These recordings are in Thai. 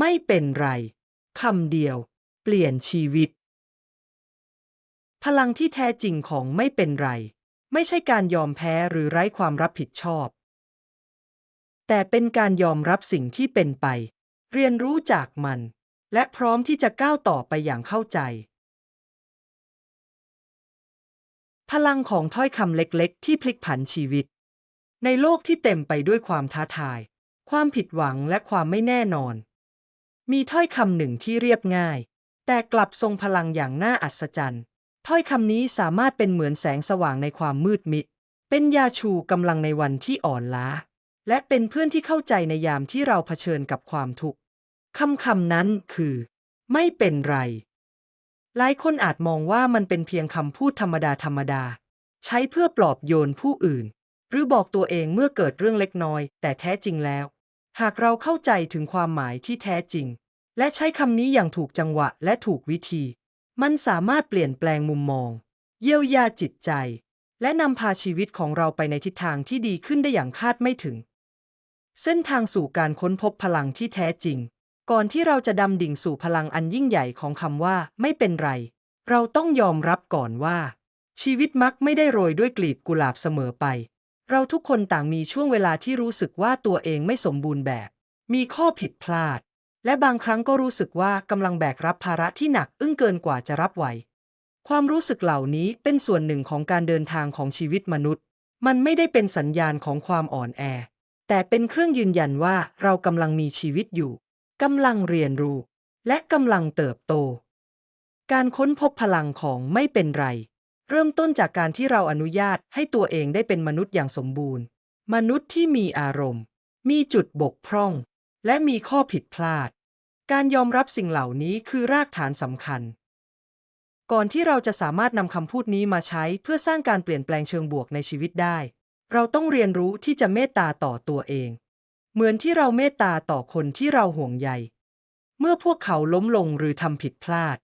ไม่เป็นไรคำเดียว เปลี่ยนชีวิต พลังที่แท้จริงของไม่เป็นไร ไม่ใช่การยอมแพ้หรือไร้ความรับผิดชอบ แต่เป็นการยอมรับสิ่งที่เป็นไป เรียนรู้จากมัน และพร้อมที่จะก้าวต่อไปอย่างเข้าใจ พลังของถ้อยคำเล็กๆ ที่พลิกผันชีวิต ในโลกที่เต็มไปด้วยความท้าทาย ความผิดหวังและความไม่แน่นอน มีถ้อยคำหนึ่งที่เรียบง่าย แต่กลับทรงพลังอย่างน่าอัศจรรย์ ถ้อยคำนี้สามารถเป็นเหมือนแสงสว่างในความมืดมิด เป็นยาชูกำลังในวันที่อ่อนล้า และเป็นเพื่อนที่เข้าใจในยามที่เราเผชิญกับความทุกข์คำคำนั้นคือ ไม่เป็นไร หลายคนอาจมองว่ามันเป็นเพียงคำพูดธรรมดาธรรมดา ใช้เพื่อปลอบโยนผู้อื่น หรือบอกตัวเองเมื่อเกิดเรื่องเล็กน้อย แต่แท้จริงแล้ว หากเราเข้าใจถึงความหมายที่แท้จริง และใช้คำนี้อย่างถูกจังหวะและถูกวิธี มันสามารถเปลี่ยนแปลงมุมมอง เยียวยาจิตใจ และนำพาชีวิตของเราไปในทิศทางที่ดีขึ้นได้อย่างคาดไม่ถึง เส้นทางสู่การค้นพบพลังที่แท้จริง ก่อนที่เราจะดำดิ่งสู่พลังอันยิ่งใหญ่ของคำว่า ไม่เป็นไร เราต้องยอมรับก่อนว่า ชีวิตมักไม่ได้โรยด้วยกลีบกุหลาบเสมอไป เราทุกคนต่างมีช่วงเวลาที่รู้สึกว่าตัวเองไม่สมบูรณ์แบบ มีข้อผิดพลาด และบางครั้งก็รู้สึกว่ากำลังแบกรับภาระที่หนักอึ้งเกินกว่าจะรับไหว ความรู้สึกเหล่านี้เป็นส่วนหนึ่งของการเดินทางของชีวิตมนุษย์ มันไม่ได้เป็นสัญญาณของความอ่อนแอ แต่เป็นเครื่องยืนยันว่าเรากำลังมีชีวิตอยู่กำลังเรียนรู้ และกำลังเติบโต การค้นพบพลังของไม่เป็นไร เริ่มต้นจากการที่เราอนุญาตให้ตัวเองได้เป็นมนุษย์อย่างสมบูรณ์ มนุษย์ที่มีอารมณ์ มีจุดบกพร่อง และมีข้อผิดพลาด การยอมรับสิ่งเหล่านี้คือรากฐานสำคัญ ก่อนที่เราจะสามารถนำคำพูดนี้มาใช้เพื่อสร้างการเปลี่ยนแปลงเชิงบวกในชีวิตได้ เราต้องเรียนรู้ที่จะเมตตาต่อตัวเอง เหมือนที่เราเมตตาต่อคนที่เราห่วงใย เมื่อพวกเขาล้มลงหรือทำผิดพลาด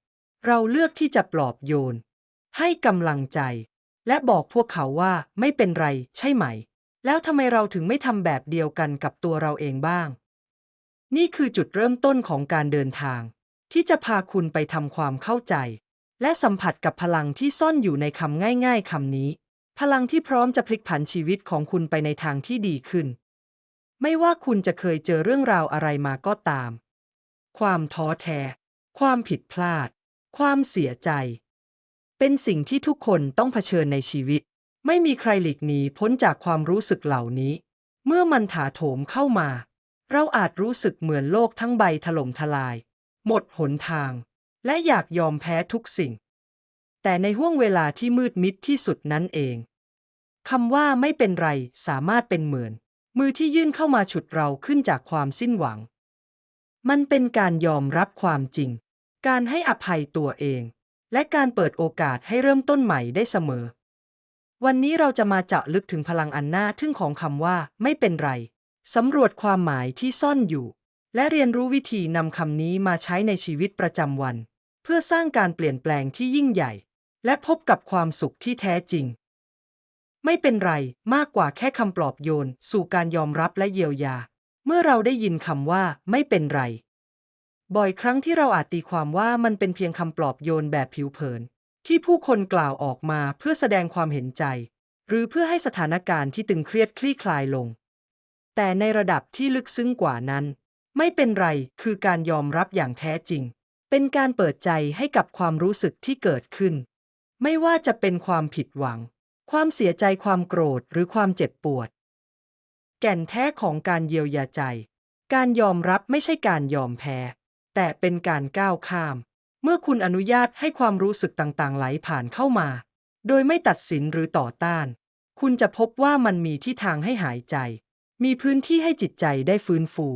เราเลือกที่จะปลอบโยน ให้กำลังใจ และบอกพวกเขาว่าไม่เป็นไรใช่ไหม แล้วทำไมเราถึงไม่ทำแบบเดียวกันกับตัวเราเองบ้าง นี่คือจุดเริ่มต้นของการเดินทาง ที่จะพาคุณไปทำความเข้าใจ และสัมผัสกับพลังที่ซ่อนอยู่ในคำง่าย ๆคำนี้ พลังที่พร้อมจะพลิกผันชีวิตของคุณไปในทางที่ดีขึ้น ไม่ว่าคุณจะเคยเจอเรื่องราวอะไรมาก็ตาม ความท้อแท้ ความผิดพลาด ความเสียใจ เป็นสิ่งที่ทุกคนต้องเผชิญในชีวิต ไม่มีใครหลีกหนีพ้นจากความรู้สึกเหล่านี้ เมื่อมันถาโถมเข้ามา เราอาจรู้สึกเหมือนโลกทั้งใบถล่มทลาย หมดหนทาง และอยากยอมแพ้ทุกสิ่ง แต่ในห่วงเวลาที่มืดมิดที่สุดนั้นเองคำว่าไม่เป็นไรสามารถเป็นเหมือน มือที่ยื่นเข้ามาฉุดเราขึ้นจากความสิ้นหวัง มันเป็นการยอมรับความจริง การให้อภัยตัวเอง และการเปิดโอกาสให้เริ่มต้นใหม่ได้เสมอ วันนี้เราจะมาเจาะลึกถึงพลังอันน่าทึ่งของคำว่า ไม่เป็นไร สำรวจความหมายที่ซ่อนอยู่ และเรียนรู้วิธีนำคำนี้มาใช้ในชีวิตประจำวัน เพื่อสร้างการเปลี่ยนแปลงที่ยิ่งใหญ่ และพบกับความสุขที่แท้จริง ไม่เป็นไรมากกว่าแค่คำปลอบโยน สู่การยอมรับและเยียวยา เมื่อเราได้ยินคำว่า ไม่เป็นไร บ่อยครั้งที่เราอาจตีความว่ามันเป็นเพียงคำปลอบโยนแบบผิวเผิน ที่ผู้คนกล่าวออกมาเพื่อแสดงความเห็นใจ หรือเพื่อให้สถานการณ์ที่ตึงเครียดคลี่คลายลง แต่ในระดับที่ลึกซึ้งกว่านั้น ไม่เป็นไรคือการยอมรับอย่างแท้จริง เป็นการเปิดใจให้กับความรู้สึกที่เกิดขึ้น ไม่ว่าจะเป็นความผิดหวัง ความเสียใจความโกรธหรือความเจ็บปวด แก่นแท้ของการเยียวยาใจ การยอมรับไม่ใช่การยอมแพ้ แต่เป็นการก้าวข้าม เมื่อคุณอนุญาตให้ความรู้สึกต่างๆ ไหลผ่านเข้ามา โดยไม่ตัดสินหรือต่อต้าน คุณจะพบว่ามันมีที่ทางให้หายใจ มีพื้นที่ให้จิตใจได้ฟื้นฟู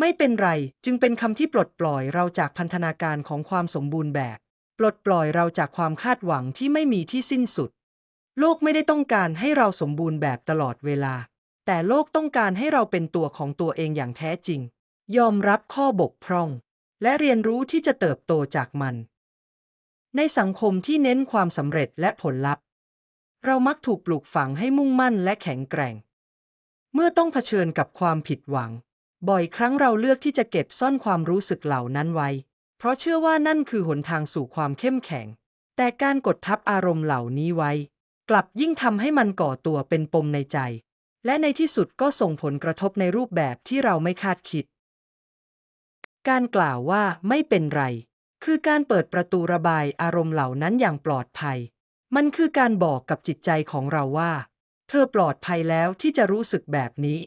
ไม่เป็นไรจึงเป็นคำที่ปลดปล่อยเราจากพันธนาการของความสมบูรณ์แบบ ปลดปล่อยเราจากความคาดหวังที่ไม่มีที่สิ้นสุด โลกไม่ได้ต้องการให้เราสมบูรณ์แบบตลอดเวลา แต่โลกต้องการให้เราเป็นตัวของตัวเองอย่างแท้จริง ยอมรับข้อบกพร่อง และเรียนรู้ที่จะเติบโตจากมัน ในสังคมที่เน้นความสำเร็จและผลลัพธ์ เรามักถูกปลูกฝังให้มุ่งมั่นและแข็งแกร่ง เมื่อต้องเผชิญกับความผิดหวัง บ่อยครั้งเราเลือกที่จะเก็บซ่อนความรู้สึกเหล่านั้นไว้ เพราะเชื่อว่านั่นคือหนทางสู่ความเข้มแข็ง แต่การกดทับอารมณ์เหล่านี้ไว้ กลับยิ่งทำให้มันก่อตัวเป็นปมในใจ และในที่สุดก็ส่งผลกระทบในรูปแบบที่เราไม่คาดคิด การกล่าวว่าไม่เป็นไร คือการเปิดประตูระบายอารมณ์เหล่านั้นอย่างปลอดภัย มันคือการบอกกับจิตใจของเราว่า เธอปลอดภัยแล้วที่จะรู้สึกแบบนี้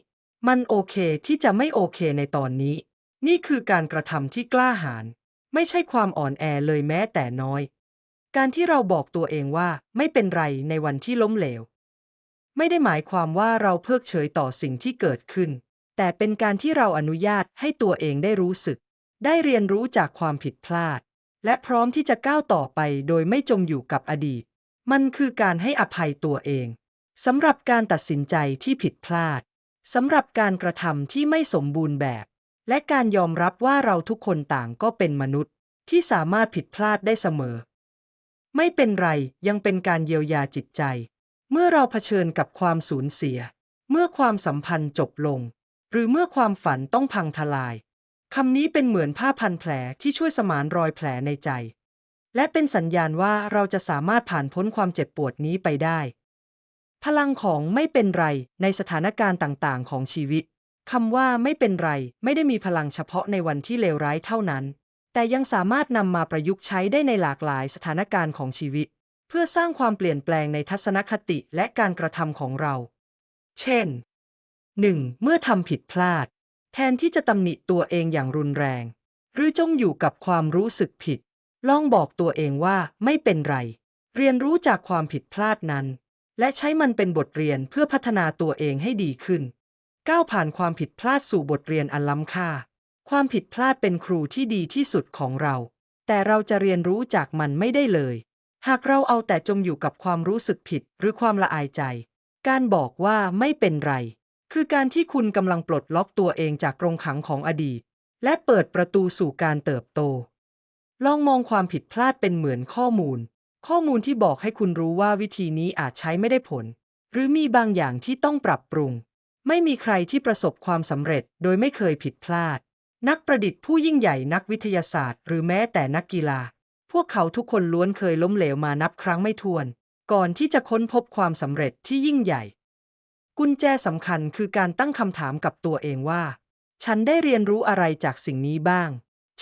มันโอเคที่จะไม่โอเคในตอนนี้ นี่คือการกระทำที่กล้าหาญไม่ใช่ความอ่อนแอเลยแม้แต่น้อย การที่เราบอกตัวเองว่าไม่เป็นไรในวันที่ล้มเหลว ไม่ได้หมายความว่าเราเพิกเฉยต่อสิ่งที่เกิดขึ้น แต่เป็นการที่เราอนุญาตให้ตัวเองได้รู้สึก ได้เรียนรู้จากความผิดพลาด และพร้อมที่จะก้าวต่อไปโดยไม่จมอยู่กับอดีต มันคือการให้อภัยตัวเองสำหรับการตัดสินใจที่ผิดพลาดสำหรับการกระทำที่ไม่สมบูรณ์แบบ และการยอมรับว่าเราทุกคนต่างก็เป็นมนุษย์ ที่สามารถผิดพลาดได้เสมอ ไม่เป็นไรยังเป็นการเยียวยาจิตใจ เมื่อเราเผชิญกับความสูญเสีย เมื่อความสัมพันธ์จบลง หรือเมื่อความฝันต้องพังทลาย คำนี้เป็นเหมือนผ้าพันแผลที่ช่วยสมานรอยแผลในใจ และเป็นสัญญาณว่าเราจะสามารถผ่านพ้นความเจ็บปวดนี้ไปได้ พลังของไม่เป็นไรในสถานการณ์ต่างๆ ของชีวิตคำว่าไม่เป็นไรไม่ได้มีพลังเฉพาะในวันที่เลวร้ายเท่านั้น แต่ยังสามารถนำมาประยุกต์ใช้ได้ในหลากหลายสถานการณ์ของชีวิต เพื่อสร้างความเปลี่ยนแปลงในทัศนคติและการกระทำของเรา เช่น 1. เมื่อทำผิดพลาด แทนที่จะตำหนิตัวเองอย่างรุนแรง หรือจงอยู่กับความรู้สึกผิด ลองบอกตัวเองว่าไม่เป็นไร เรียนรู้จากความผิดพลาดนั้น และใช้มันเป็นบทเรียนเพื่อพัฒนาตัวเองให้ดีขึ้น ก้าวผ่านความผิดพลาดสู่บทเรียนอันล้ำค่า ความผิดพลาดเป็นครูที่ดีที่สุดของเรา แต่เราจะเรียนรู้จากมันไม่ได้เลย หากเราเอาแต่จมอยู่กับความรู้สึกผิดหรือความละอายใจ การบอกว่าไม่เป็นไร คือการที่คุณกำลังปลดล็อกตัวเองจากกรงขังของอดีต และเปิดประตูสู่การเติบโต ลองมองความผิดพลาดเป็นเหมือนข้อมูล ข้อมูลที่บอกให้คุณรู้ว่าวิธีนี้อาจใช้ไม่ได้ผล หรือมีบางอย่างที่ต้องปรับปรุง ไม่มีใครที่ประสบความสำเร็จโดยไม่เคยผิดพลาด นักประดิษฐ์ผู้ยิ่งใหญ่นักวิทยาศาสตร์ หรือแม้แต่นักกีฬา พวกเขาทุกคนล้วนเคยล้มเหลวมานับครั้งไม่ถ้วน ก่อนที่จะค้นพบความสำเร็จที่ยิ่งใหญ่ กุญแจสำคัญคือการตั้งคำถามกับตัวเองว่า ฉันได้เรียนรู้อะไรจากสิ่งนี้บ้าง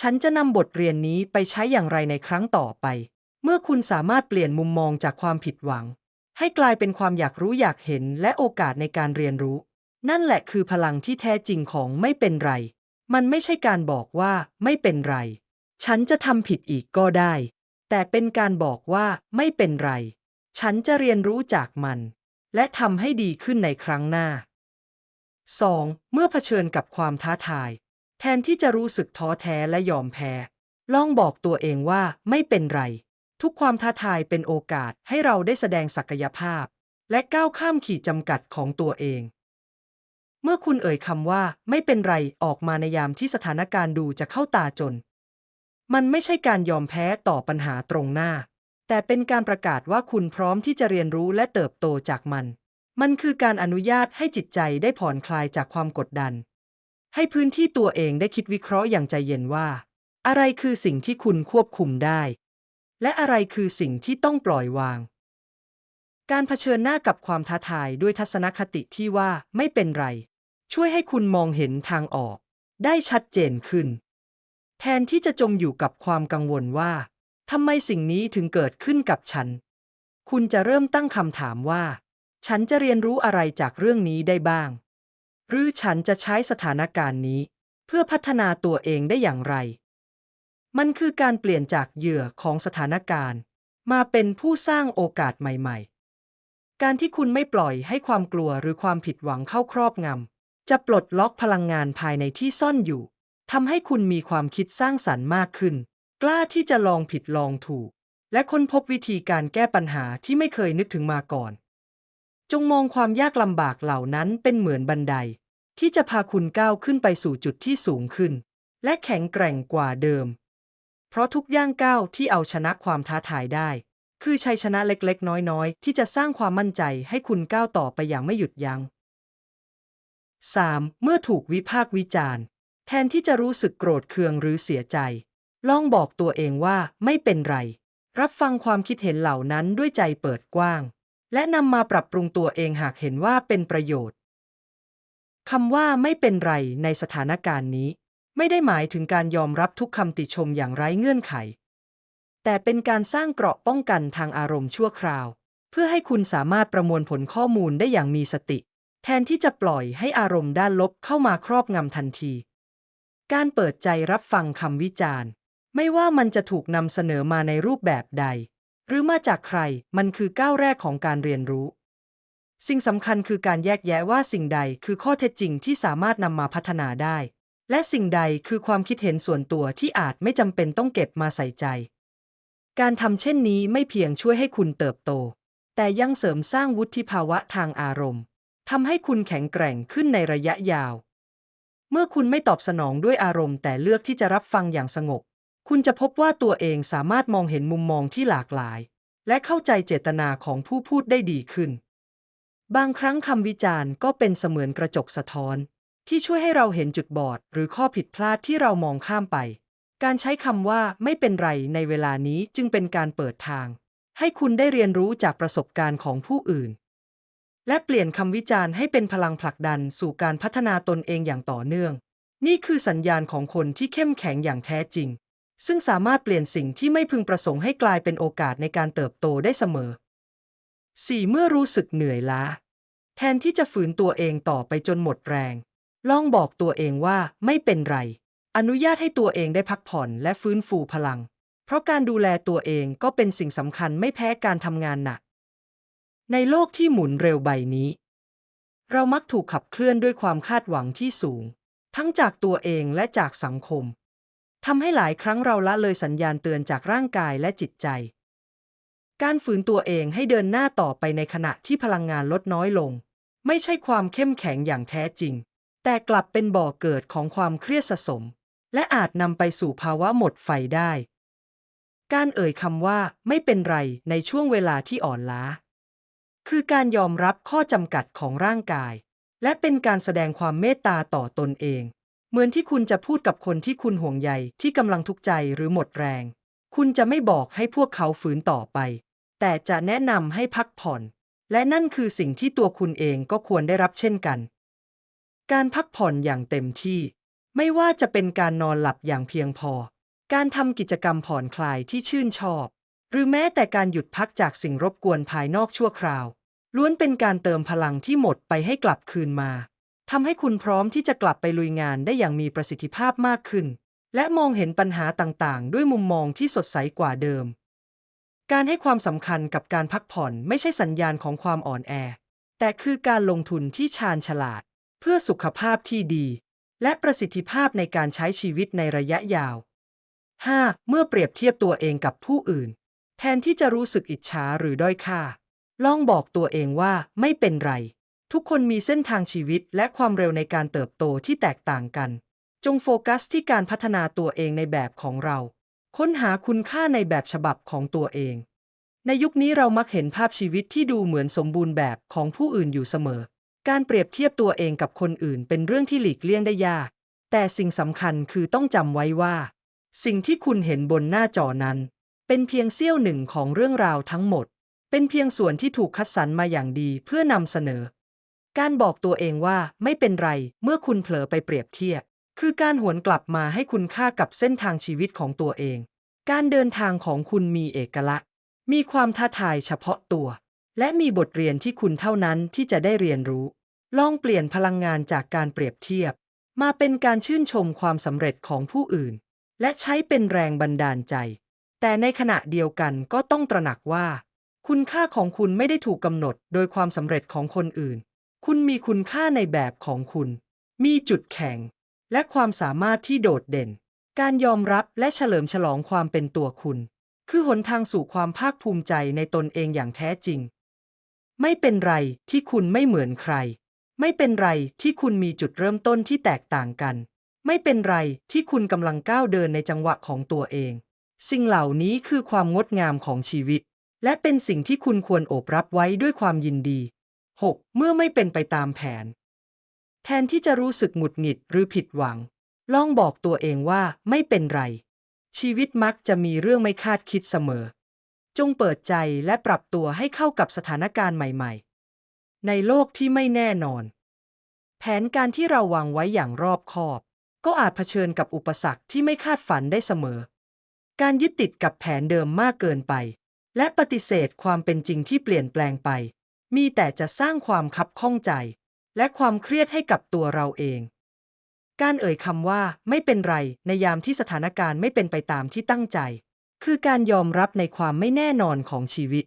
ฉันจะนำบทเรียนนี้ไปใช้อย่างไรในครั้งต่อไป เมื่อคุณสามารถเปลี่ยนมุมมองจากความผิดหวัง ให้กลายเป็นความอยากรู้อยากเห็นและโอกาสในการเรียนรู้ นั่นแหละคือพลังที่แท้จริงของไม่เป็นไร มันไม่ใช่การบอกว่าไม่เป็นไร ฉันจะทำผิดอีกก็ได้ แต่เป็นการบอกว่าไม่เป็นไร ฉันจะเรียนรู้จากมัน และทำให้ดีขึ้นในครั้งหน้า 2. เมื่อเผชิญกับความท้าทาย แทนที่จะรู้สึกท้อแท้และยอมแพ้ ลองบอกตัวเองว่าไม่เป็นไร ทุกความท้าทายเป็นโอกาสให้เราได้แสดงศักยภาพ และก้าวข้ามขีดจำกัดของตัวเอง เมื่อคุณเอ่ยคำว่าไม่เป็นไรออกมาในยามที่สถานการณ์ดูจะเข้าตาจน มันไม่ใช่การยอมแพ้ต่อปัญหาตรงหน้า แต่เป็นการประกาศว่าคุณพร้อมที่จะเรียนรู้และเติบโตจากมัน มันคือการอนุญาตให้จิตใจได้ผ่อนคลายจากความกดดัน ให้พื้นที่ตัวเองได้คิดวิเคราะห์อย่างใจเย็นว่า อะไรคือสิ่งที่คุณควบคุมได้ และอะไรคือสิ่งที่ต้องปล่อยวาง การเผชิญหน้ากับความท้าทายด้วยทัศนคติที่ว่าไม่เป็นไร ช่วยให้คุณมองเห็นทางออก ได้ชัดเจนขึ้น แทนที่จะจมอยู่กับความกังวลว่า ทำไมสิ่งนี้ถึงเกิดขึ้นกับฉัน คุณจะเริ่มตั้งคำถามว่า ฉันจะเรียนรู้อะไรจากเรื่องนี้ได้บ้าง หรือฉันจะใช้สถานการณ์นี้ เพื่อพัฒนาตัวเองได้อย่างไร มันคือการเปลี่ยนจากเหยื่อของสถานการณ์ มาเป็นผู้สร้างโอกาสใหม่ ๆ การที่คุณไม่ปล่อยให้ความกลัวหรือความผิดหวังเข้าครอบงำจะปลดล็อกพลังงานภายในที่ซ่อนอยู่ทำให้คุณมีความคิดสร้างสรรค์มากขึ้น กล้าที่จะลองผิดลองถูก และค้นพบวิธีการแก้ปัญหาที่ไม่เคยนึกถึงมาก่อน จงมองความยากลำบากเหล่านั้นเป็นเหมือนบันได ที่จะพาคุณก้าวขึ้นไปสู่จุดที่สูงขึ้น และแข็งแกร่งกว่าเดิม เพราะทุกย่างก้าวที่เอาชนะความท้าทายได้ คือชัยชนะเล็กๆ น้อยๆ ที่จะสร้างความมั่นใจให้คุณก้าวต่อไปอย่างไม่หยุดยัง้ง 3. เมื่อถูกวิพากษ์วิจารณ์ แทนที่จะรู้สึกโกรธเคืองหรือเสียใจ ลองบอกตัวเองว่าไม่เป็นไร รับฟังความคิดเห็นเหล่านั้นด้วยใจเปิดกว้าง และนำมาปรับปรุงตัวเองหากเห็นว่าเป็นประโยชน์คำว่าไม่เป็นไรในสถานการณ์นี้ ไม่ได้หมายถึงการยอมรับทุกคำติชมอย่างไร้เงื่อนไข แต่เป็นการสร้างเกราะป้องกันทางอารมณ์ชั่วคราว เพื่อให้คุณสามารถประมวลผลข้อมูลได้อย่างมีสติ แทนที่จะปล่อยให้อารมณ์ด้านลบเข้ามาครอบงำทันที การเปิดใจรับฟังคำวิจารณ์ ไม่ว่ามันจะถูกนำเสนอมาในรูปแบบใด หรือมาจากใครมันคือก้าวแรกของการเรียนรู้ สิ่งสำคัญคือการแยกแยะว่าสิ่งใดคือข้อเท็จจริงที่สามารถนำมาพัฒนาได้ และสิ่งใดคือความคิดเห็นส่วนตัวที่อาจไม่จำเป็นต้องเก็บมาใส่ใจ การทำเช่นนี้ไม่เพียงช่วยให้คุณเติบโต แต่ยังเสริมสร้างวุฒิภาวะทางอารมณ์ทำให้คุณแข็งแกร่งขึ้นในระยะยาว เมื่อคุณไม่ตอบสนองด้วยอารมณ์แต่เลือกที่จะรับฟังอย่างสงบ คุณจะพบว่าตัวเองสามารถมองเห็นมุมมองที่หลากหลาย และเข้าใจเจตนาของผู้พูดได้ดีขึ้น บางครั้งคำวิจารณ์ก็เป็นเสมือนกระจกสะท้อน ที่ช่วยให้เราเห็นจุดบอด หรือข้อผิดพลาดที่เรามองข้ามไป การใช้คำว่าไม่เป็นไรในเวลานี้จึงเป็นการเปิดทาง ให้คุณได้เรียนรู้จากประสบการณ์ของผู้อื่น และเปลี่ยนคำวิจารณ์ให้เป็นพลังผลักดันสู่การพัฒนาตนเองอย่างต่อเนื่อง นี่คือสัญญาณของคนที่เข้มแข็งอย่างแท้จริง ซึ่งสามารถเปลี่ยนสิ่งที่ไม่พึงประสงค์ให้กลายเป็นโอกาสในการเติบโตได้เสมอ 4. เมื่อรู้สึกเหนื่อยล้า แทนที่จะฝืนตัวเองต่อไปจนหมดแรง ลองบอกตัวเองว่าไม่เป็นไร อนุญาตให้ตัวเองได้พักผ่อนและฟื้นฟูพลัง เพราะการดูแลตัวเองก็เป็นสิ่งสำคัญไม่แพ้การทำงานหนัก ในโลกที่หมุนเร็วใบนี้ เรามักถูกขับเคลื่อนด้วยความคาดหวังที่สูง ทั้งจากตัวเองและจากสังคม ทำให้หลายครั้งเราละเลยสัญญาณเตือนจากร่างกายและจิตใจ การฝืนตัวเองให้เดินหน้าต่อไปในขณะที่พลังงานลดน้อยลง ไม่ใช่ความเข้มแข็งอย่างแท้จริง แต่กลับเป็นบ่อเกิดของความเครียดสะสม และอาจนำไปสู่ภาวะหมดไฟได้ การเอ่ยคำว่าไม่เป็นไรในช่วงเวลาที่อ่อนล้า คือการยอมรับข้อจำกัดของร่างกาย และเป็นการแสดงความเมตตาต่อตนเอง เหมือนที่คุณจะพูดกับคนที่คุณห่วงใยที่กำลังทุกข์ใจหรือหมดแรง คุณจะไม่บอกให้พวกเขาฝืนต่อไป แต่จะแนะนำให้พักผ่อน และนั่นคือสิ่งที่ตัวคุณเองก็ควรได้รับเช่นกัน การพักผ่อนอย่างเต็มที่ ไม่ว่าจะเป็นการนอนหลับอย่างเพียงพอ การทำกิจกรรมผ่อนคลายที่ชื่นชอบ หรือแม้แต่การหยุดพักจากสิ่งรบกวนภายนอกชั่วคราว ล้วนเป็นการเติมพลังที่หมดไปให้กลับคืนมา ทำให้คุณพร้อมที่จะกลับไปลุยงานได้อย่างมีประสิทธิภาพมากขึ้น และมองเห็นปัญหาต่างๆ ด้วยมุมมองที่สดใสกว่าเดิม การให้ความสำคัญกับการพักผ่อนไม่ใช่สัญญาณของความอ่อนแอ แต่คือการลงทุนที่ชาญฉลาด เพื่อสุขภาพที่ดี และประสิทธิภาพในการใช้ชีวิตในระยะยาว 5. เมื่อเปรียบเทียบตัวเองกับผู้อื่น แทนที่จะรู้สึกอิจฉาหรือด้อยค่า ลองบอกตัวเองว่าไม่เป็นไร ทุกคนมีเส้นทางชีวิตและความเร็วในการเติบโตที่แตกต่างกัน จงโฟกัสที่การพัฒนาตัวเองในแบบของเรา ค้นหาคุณค่าในแบบฉบับของตัวเอง ในยุคนี้เรามักเห็นภาพชีวิตที่ดูเหมือนสมบูรณ์แบบของผู้อื่นอยู่เสมอ การเปรียบเทียบตัวเองกับคนอื่นเป็นเรื่องที่หลีกเลี่ยงได้ยาก แต่สิ่งสำคัญคือต้องจำไว้ว่า สิ่งที่คุณเห็นบนหน้าจอนั้น เป็นเพียงเสี้ยวหนึ่งของเรื่องราวทั้งหมด เป็นเพียงส่วนที่ถูกคัดสรรมาอย่างดีเพื่อนำเสนอ การบอกตัวเองว่าไม่เป็นไรเมื่อคุณเผลอไปเปรียบเทียบ คือการหวนกลับมาให้คุณค่ากับเส้นทางชีวิตของตัวเอง การเดินทางของคุณมีเอกลักษณ์ มีความท้าทายเฉพาะตัว และมีบทเรียนที่คุณเท่านั้นที่จะได้เรียนรู้ ลองเปลี่ยนพลังงานจากการเปรียบเทียบ มาเป็นการชื่นชมความสำเร็จของผู้อื่น และใช้เป็นแรงบันดาลใจ แต่ในขณะเดียวกันก็ต้องตระหนักว่า คุณค่าของคุณไม่ได้ถูกกำหนดโดยความสำเร็จของคนอื่น คุณมีคุณค่าในแบบของคุณ มีจุดแข็ง และความสามารถที่โดดเด่น การยอมรับและเฉลิมฉลองความเป็นตัวคุณ คือหนทางสู่ความภาคภูมิใจในตนเองอย่างแท้จริง ไม่เป็นไรที่คุณไม่เหมือนใคร ไม่เป็นไรที่คุณมีจุดเริ่มต้นที่แตกต่างกัน ไม่เป็นไรที่คุณกำลังก้าวเดินในจังหวะของตัวเอง สิ่งเหล่านี้คือความงดงามของชีวิต และเป็นสิ่งที่คุณควรโอบรับไว้ด้วยความยินดี 6. เมื่อไม่เป็นไปตามแผน แทนที่จะรู้สึกหงุดหงิดหรือผิดหวัง ลองบอกตัวเองว่าไม่เป็นไร ชีวิตมักจะมีเรื่องไม่คาดคิดเสมอ จงเปิดใจและปรับตัวให้เข้ากับสถานการณ์ใหม่ ๆ ในโลกที่ไม่แน่นอน แผนการที่เราวางไว้อย่างรอบคอบ ก็อาจเผชิญกับอุปสรรคที่ไม่คาดฝันได้เสมอ การยึดติดกับแผนเดิมมากเกินไป และปฏิเสธความเป็นจริงที่เปลี่ยนแปลงไป มีแต่จะสร้างความคับข้องใจ และความเครียดให้กับตัวเราเอง การเอ่ยคำว่าไม่เป็นไรในยามที่สถานการณ์ไม่เป็นไปตามที่ตั้งใจ คือการยอมรับในความไม่แน่นอนของชีวิต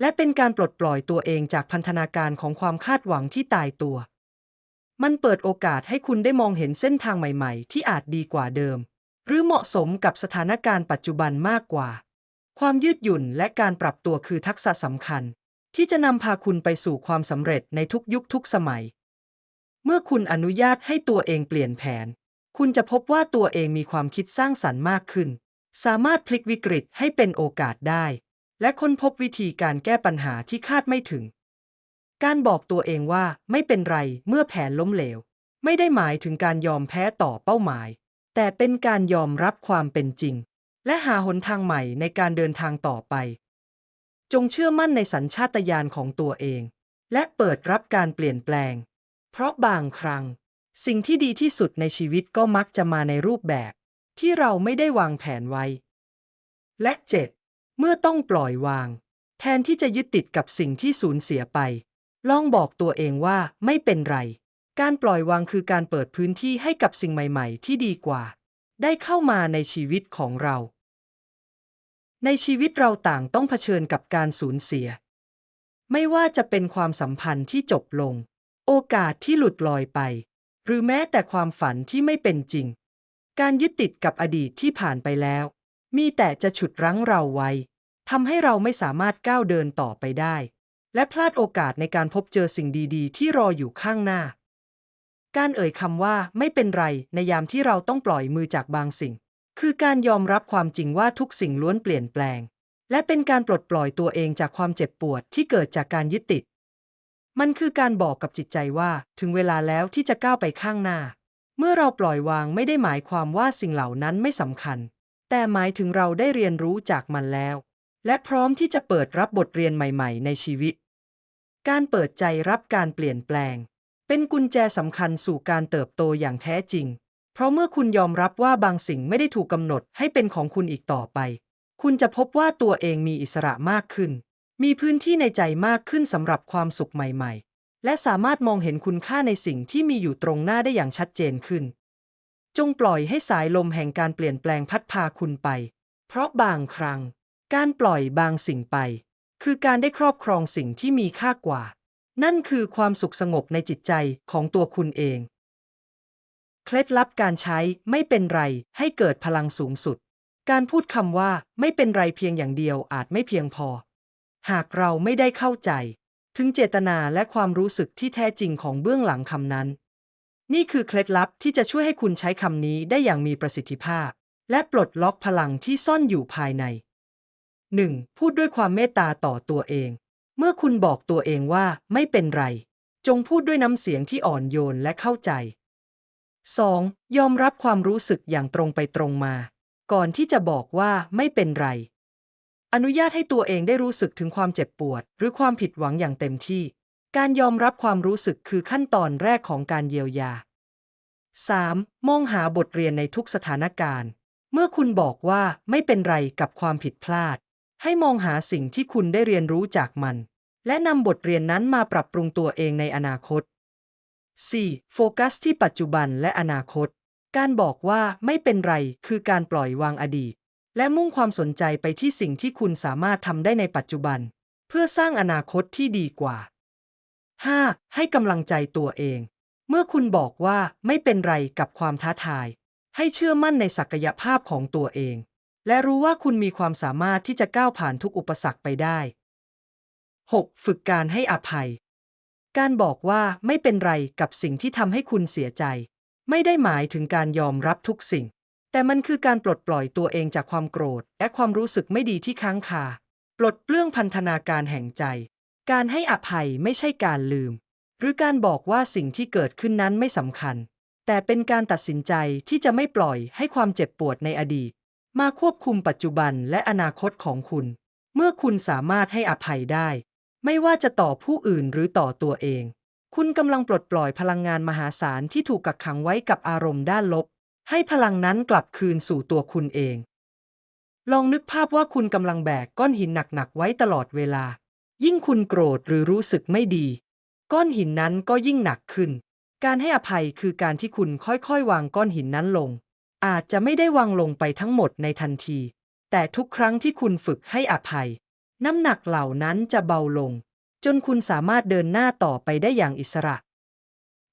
และเป็นการปลดปล่อยตัวเองจากพันธนาการของความคาดหวังที่ตายตัว มันเปิดโอกาสให้คุณได้มองเห็นเส้นทางใหม่ ๆ ที่อาจดีกว่าเดิม หรือเหมาะสมกับสถานการณ์ปัจจุบันมากกว่า ความยืดหยุ่นและการปรับตัวคือทักษะสำคัญ ที่จะนำพาคุณไปสู่ความสำเร็จในทุกยุคทุกสมัย เมื่อคุณอนุญาตให้ตัวเองเปลี่ยนแผน คุณจะพบว่าตัวเองมีความคิดสร้างสรรค์มากขึ้น สามารถพลิกวิกฤตให้เป็นโอกาสได้ และค้นพบวิธีการแก้ปัญหาที่คาดไม่ถึง การบอกตัวเองว่าไม่เป็นไรเมื่อแผนล้มเหลว ไม่ได้หมายถึงการยอมแพ้ต่อเป้าหมาย แต่เป็นการยอมรับความเป็นจริง และหาหนทางใหม่ในการเดินทางต่อไป จงเชื่อมั่นในสัญชาตญาณของตัวเอง และเปิดรับการเปลี่ยนแปลง เพราะบางครั้ง สิ่งที่ดีที่สุดในชีวิตก็มักจะมาในรูปแบบ ที่เราไม่ได้วางแผนไว้ และ 7. เมื่อต้องปล่อยวาง แทนที่จะยึดติดกับสิ่งที่สูญเสียไป ลองบอกตัวเองว่าไม่เป็นไร การปล่อยวางคือการเปิดพื้นที่ให้กับสิ่งใหม่ ๆ ที่ดีกว่า ได้เข้ามาในชีวิตของเรา ในชีวิตเราต่างต้องเผชิญกับการสูญเสีย ไม่ว่าจะเป็นความสัมพันธ์ที่จบลง โอกาสที่หลุดลอยไป หรือแม้แต่ความฝันที่ไม่เป็นจริง การยึดติดกับอดีตที่ผ่านไปแล้ว มีแต่จะฉุดรั้งเราไว้ทำให้เราไม่สามารถก้าวเดินต่อไปได้ และพลาดโอกาสในการพบเจอสิ่งดี ๆ ที่รออยู่ข้างหน้า การเอ่ยคำว่าไม่เป็นไรในยามที่เราต้องปล่อยมือจากบางสิ่ง คือการยอมรับความจริงว่าทุกสิ่งล้วนเปลี่ยนแปลง และเป็นการปลดปล่อยตัวเองจากความเจ็บปวดที่เกิดจากการยึดติด มันคือการบอกกับจิตใจว่าถึงเวลาแล้วที่จะก้าวไปข้างหน้า เมื่อเราปล่อยวางไม่ได้หมายความว่าสิ่งเหล่านั้นไม่สำคัญ แต่หมายถึงเราได้เรียนรู้จากมันแล้ว และพร้อมที่จะเปิดรับบทเรียนใหม่ ๆ ในชีวิต การเปิดใจรับการเปลี่ยนแปลง เป็นกุญแจสำคัญสู่การเติบโตอย่างแท้จริง เพราะเมื่อคุณยอมรับว่าบางสิ่งไม่ได้ถูกกำหนดให้เป็นของคุณอีกต่อไป คุณจะพบว่าตัวเองมีอิสระมากขึ้น มีพื้นที่ในใจมากขึ้นสำหรับความสุขใหม่ ๆ และสามารถมองเห็นคุณค่าในสิ่งที่มีอยู่ตรงหน้าได้อย่างชัดเจนขึ้น จงปล่อยให้สายลมแห่งการเปลี่ยนแปลงพัดพาคุณไป เพราะบางครั้ง การปล่อยบางสิ่งไป คือการได้ครอบครองสิ่งที่มีค่ากว่า นั่นคือความสุขสงบในจิตใจของตัวคุณเอง เคล็ดลับการใช้ไม่เป็นไรให้เกิดพลังสูงสุด การพูดคำว่าไม่เป็นไรเพียงอย่างเดียวอาจไม่เพียงพอ หากเราไม่ได้เข้าใจ ถึงเจตนาและความรู้สึกที่แท้จริงของเบื้องหลังคำนั้น นี่คือเคล็ดลับที่จะช่วยให้คุณใช้คำนี้ได้อย่างมีประสิทธิภาพ และปลดล็อกพลังที่ซ่อนอยู่ภายใน 1. พูดด้วยความเมตตาต่อตัวเอง เมื่อคุณบอกตัวเองว่าไม่เป็นไร จงพูดด้วยน้ำเสียงที่อ่อนโยนและเข้าใจ 2. ยอมรับความรู้สึกอย่างตรงไปตรงมา ก่อนที่จะบอกว่าไม่เป็นไร อนุญาตให้ตัวเองได้รู้สึกถึงความเจ็บปวด หรือความผิดหวังอย่างเต็มที่ การยอมรับความรู้สึกคือขั้นตอนแรกของการเยียวยา 3. มองหาบทเรียนในทุกสถานการณ์ เมื่อคุณบอกว่าไม่เป็นไรกับความผิดพลาด ให้มองหาสิ่งที่คุณได้เรียนรู้จากมัน และนำบทเรียนนั้นมาปรับปรุงตัวเองในอนาคต 4. โฟกัสที่ปัจจุบันและอนาคต การบอกว่าไม่เป็นไรคือการปล่อยวางอดีต และมุ่งความสนใจไปที่สิ่งที่คุณสามารถทำได้ในปัจจุบัน เพื่อสร้างอนาคตที่ดีกว่า 5. ให้กำลังใจตัวเอง เมื่อคุณบอกว่าไม่เป็นไรกับความท้าทาย ให้เชื่อมั่นในศักยภาพของตัวเอง และรู้ว่าคุณมีความสามารถที่จะก้าวผ่านทุกอุปสรรคไปได้ 6. ฝึกการให้อภัย การบอกว่าไม่เป็นไรกับสิ่งที่ทำให้คุณเสียใจ ไม่ได้หมายถึงการยอมรับทุกสิ่ง แต่มันคือการปลดปล่อยตัวเองจากความโกรธ และความรู้สึกไม่ดีที่ค้างคา ปลดเปลื้องพันธนาการแห่งใจ การให้อภัยไม่ใช่การลืม หรือการบอกว่าสิ่งที่เกิดขึ้นนั้นไม่สำคัญ แต่เป็นการตัดสินใจที่จะไม่ปล่อยให้ความเจ็บปวดในอดีต มาควบคุมปัจจุบันและอนาคตของคุณ เมื่อคุณสามารถให้อภัยได้ ไม่ว่าจะต่อผู้อื่นหรือต่อตัวเอง คุณกำลังปลดปล่อยพลังงานมหาศาลที่ถูกกักขังไว้กับอารมณ์ด้านลบ ให้พลังนั้นกลับคืนสู่ตัวคุณเอง ลองนึกภาพว่าคุณกำลังแบกก้อนหินหนักๆไว้ตลอดเวลา ยิ่งคุณโกรธหรือรู้สึกไม่ดี ก้อนหินนั้นก็ยิ่งหนักขึ้น การให้อภัยคือการที่คุณค่อยๆ วางก้อนหินนั้นลง อาจจะไม่ได้วางลงไปทั้งหมดในทันที แต่ทุกครั้งที่คุณฝึกให้อภัย น้ำหนักเหล่านั้นจะเบาลง จนคุณสามารถเดินหน้าต่อไปได้อย่างอิสระ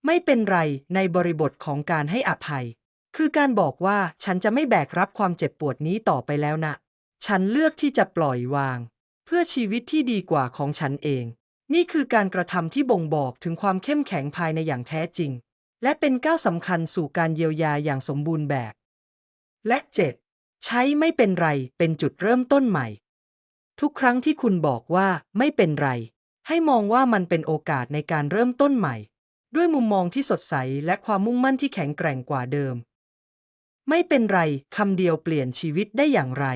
ไม่เป็นไรในบริบทของการให้อภัย คือการบอกว่าฉันจะไม่แบกรับความเจ็บปวดนี้ต่อไปแล้วนะ ฉันเลือกที่จะปล่อยวาง เพื่อชีวิตที่ดีกว่าของฉันเอง นี่คือการกระทำที่บ่งบอกถึงความเข้มแข็งภายในอย่างแท้จริง และเป็นก้าวสำคัญสู่การเยียวยาอย่างสมบูรณ์แบบ และ 7. ใช้ไม่เป็นไรเป็นจุดเริ่มต้นใหม่ ทุกครั้งที่คุณบอกว่าไม่เป็นไร ให้มองว่ามันเป็นโอกาสในการเริ่มต้นใหม่ ด้วยมุมมองที่สดใสและความมุ่งมั่นที่แข็งแกร่งกว่าเดิม ไม่เป็นไรคำเดียวเปลี่ยนชีวิตได้อย่างไร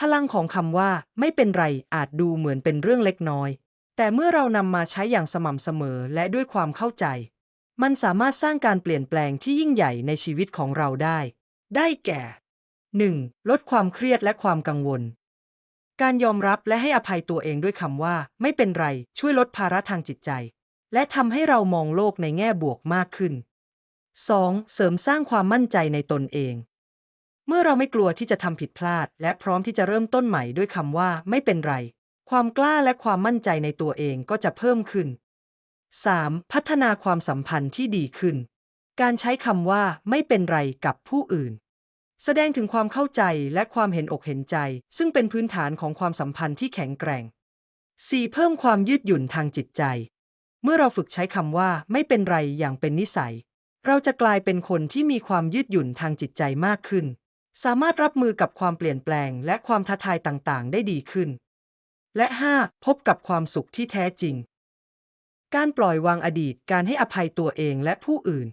พลังของคำว่าไม่เป็นไรอาจดูเหมือนเป็นเรื่องเล็กน้อย แต่เมื่อเรานำมาใช้อย่างสม่ำเสมอและด้วยความเข้าใจ มันสามารถสร้างการเปลี่ยนแปลงที่ยิ่งใหญ่ในชีวิตของเราได้ ได้แก่ 1. ลดความเครียดและความกังวล การยอมรับและให้อภัยตัวเองด้วยคำว่า ไม่เป็นไร ช่วยลดภาระทางจิตใจ และทำให้เรามองโลกในแง่บวกมากขึ้น 2. เสริมสร้างความมั่นใจในตนเอง เมื่อเราไม่กลัวที่จะทำผิดพลาด และพร้อมที่จะเริ่มต้นใหม่ด้วยคำว่า ไม่เป็นไร ความกล้าและความมั่นใจในตัวเองก็จะเพิ่มขึ้น 3. พัฒนาความสัมพันธ์ที่ดีขึ้น การใช้คำว่า ไม่เป็นไรกับผู้อื่น แสดงถึงความเข้าใจและความเห็นอกเห็นใจ ซึ่งเป็นพื้นฐานของความสัมพันธ์ที่แข็งแกร่ง 4. เพิ่มความยืดหยุ่นทางจิตใจ เมื่อเราฝึกใช้คำว่าไม่เป็นไรอย่างเป็นนิสัย เราจะกลายเป็นคนที่มีความยืดหยุ่นทางจิตใจมากขึ้น สามารถรับมือกับความเปลี่ยนแปลง และความท้าทายต่างๆ ได้ดีขึ้น และ 5. พบกับความสุขที่แท้จริง การปล่อยวางอดีตการให้อภัยตัวเองและผู้อื่น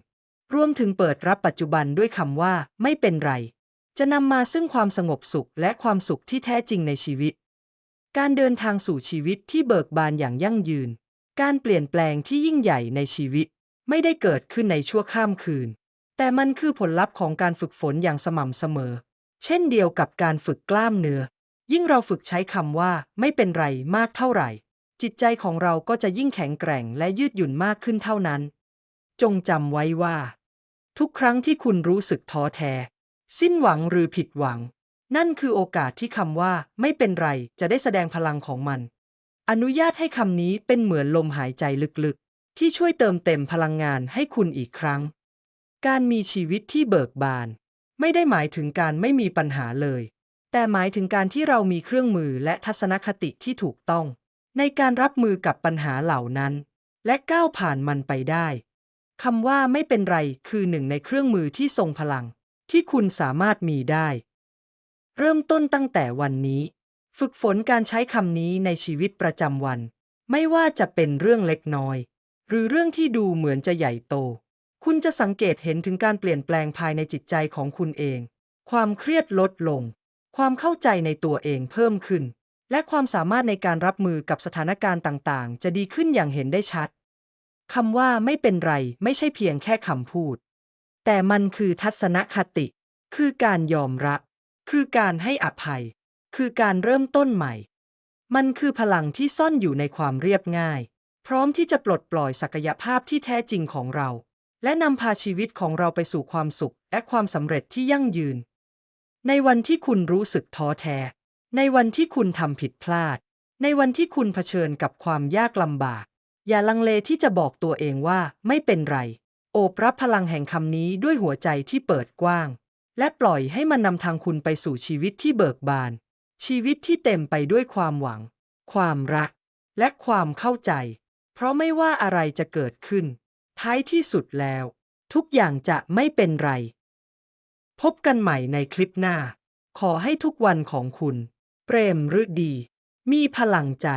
รวมถึงเปิดรับปัจจุบันด้วยคำว่า ไม่เป็นไร จะนำมาซึ่งความสงบสุขและความสุขที่แท้จริงในชีวิต การเดินทางสู่ชีวิตที่เบิกบานอย่างยั่งยืน การเปลี่ยนแปลงที่ยิ่งใหญ่ในชีวิต ไม่ได้เกิดขึ้นในชั่วข้ามคืน แต่มันคือผลลัพธ์ของการฝึกฝนอย่างสม่ำเสมอ เช่นเดียวกับการฝึกกล้ามเนื้อ ยิ่งเราฝึกใช้คำว่าไม่เป็นไรมากเท่าไหร่ จิตใจของเราก็จะยิ่งแข็งแกร่งและยืดหยุ่นมากขึ้นเท่านั้น จงจำไว้ว่า ทุกครั้งที่คุณรู้สึกท้อแท้ สิ้นหวังหรือผิดหวัง นั่นคือโอกาสที่คำว่า ไม่เป็นไรจะได้แสดงพลังของมัน อนุญาตให้คำนี้เป็นเหมือนลมหายใจลึกๆ ที่ช่วยเติมเต็มพลังงานให้คุณอีกครั้ง การมีชีวิตที่เบิกบาน ไม่ได้หมายถึงการไม่มีปัญหาเลย แต่หมายถึงการที่เรามีเครื่องมือและทัศนคติที่ถูกต้อง ในการรับมือกับปัญหาเหล่านั้น และก้าวผ่านมันไปได้คำว่าไม่เป็นไรคือหนึ่งในเครื่องมือที่ทรงพลัง ที่คุณสามารถมีได้ เริ่มต้นตั้งแต่วันนี้ ฝึกฝนการใช้คำนี้ในชีวิตประจำวัน ไม่ว่าจะเป็นเรื่องเล็กน้อย หรือเรื่องที่ดูเหมือนจะใหญ่โต คุณจะสังเกตเห็นถึงการเปลี่ยนแปลงภายในจิตใจของคุณเอง ความเครียดลดลง ความเข้าใจในตัวเองเพิ่มขึ้น และความสามารถในการรับมือกับสถานการณ์ต่าง ๆ จะดีขึ้นอย่างเห็นได้ชัดคำว่าไม่เป็นไรไม่ใช่เพียงแค่คำพูด แต่มันคือทัศนคติ คือการยอมรับ คือการให้อภัย คือการเริ่มต้นใหม่ มันคือพลังที่ซ่อนอยู่ในความเรียบง่าย พร้อมที่จะปลดปล่อยศักยภาพที่แท้จริงของเรา และนำพาชีวิตของเราไปสู่ความสุข และความสำเร็จที่ยั่งยืน ในวันที่คุณรู้สึกท้อแท้ ในวันที่คุณทำผิดพลาด ในวันที่คุณเผชิญกับความยากลำบาก อย่าลังเลที่จะบอกตัวเองว่าไม่เป็นไร โอบรับพลังแห่งคำนี้ด้วยหัวใจที่เปิดกว้าง และปล่อยให้มันนำทางคุณไปสู่ชีวิตที่เบิกบาน ชีวิตที่เต็มไปด้วยความหวัง ความรัก และความเข้าใจ เพราะไม่ว่าอะไรจะเกิดขึ้น ท้ายที่สุดแล้ว ทุกอย่างจะไม่เป็นไร พบกันใหม่ในคลิปหน้า ขอให้ทุกวันของคุณ เปรมฤดี มีพลังใจ